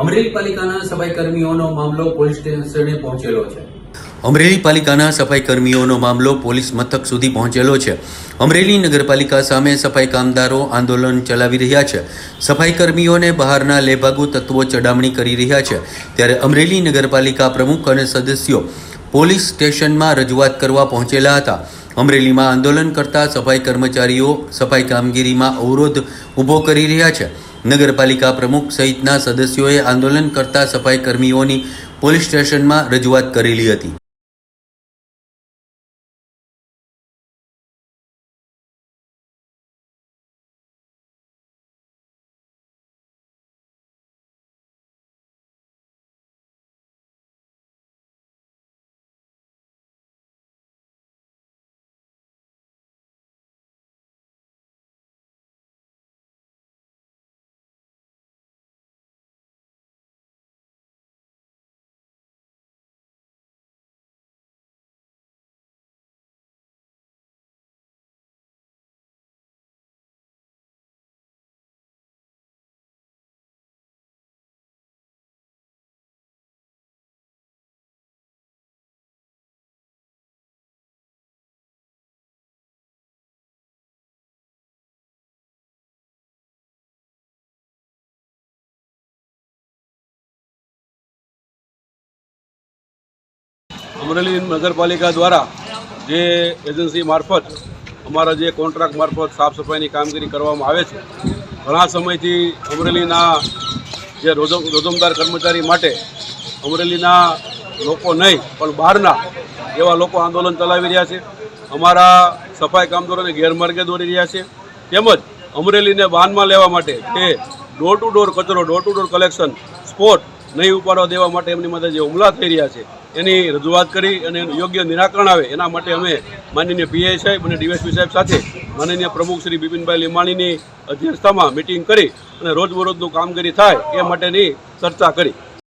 અમરેલી પાલિકાના સફાઈ કર્મીઓનો મામલો પોલીસ સ્ટેશને પહોંચેલો છે. અમરેલી પાલિકાના સફાઈ કર્મીઓનો મામલો પોલીસ મથક સુધી પહોંચેલો છે. અમરેલી નગરપાલિકા સામે સફાઈ કામદારો આંદોલન ચલાવી રહ્યા છે. સફાઈ કર્મીઓને બહારના લેભાગુ તત્વો ચડામણી કરી રહ્યા છે. ત્યારે અમરેલી નગરપાલિકા પ્રમુખ અને સદસ્યો પોલીસ સ્ટેશનમાં રજૂઆત કરવા પહોંચેલા હતા. અમરેલીમાં આંદોલન કરતા સફાઈ કર્મચારીઓ સફાઈ કામગીરીમાં અવરોધ ઊભો કરી રહ્યા છે. નગરપાલિકા પ્રમુખ સહિતના સદસ્યોએ આંદોલન કરતા સફાઈ કર્મીઓની પોલીસ સ્ટેશનમાં રજૂઆત કરેલી હતી. અમરેલી નગરપાલિકા દ્વારા જે એજન્સી મારફત અમારા જે કોન્ટ્રાક્ટ મારફત સાફ સફાઈની કામગીરી કરવામાં આવે છે, ઘણા સમયથી અમરેલીના જે રોજમ, રોજમદાર કર્મચારી માટે અમરેલીના લોકો નહીં, પણ બહારના એવા લોકો આંદોલન ચલાવી રહ્યા છે. અમારા સફાઈ કામદારોને ગેરમાર્ગે દોરી રહ્યા છે. તેમજ અમરેલીને બાનમાં લેવા માટે તે ડોર ટુ ડોર કચરો door to door collection spot નહીં ઉપાડવા દેવા માટે એમની માટે જે હુમલા થઈ રહ્યા છે. એની રજૂઆત કરી અને યોગ્ય નિરાકરણ આવે, એના માટે અમે માનનીય પીઆઈ સાહેબ અને ડીએસપી સાહેબ સાથે માનનીય પ્રમુખ શ્રી બિપિનભાઈ લીમાણીની અધ્યક્ષતામાં મિટિંગ કરી અને રોજબરોજનું કામગીરી થાય એ માટેની ચર્ચા કરી.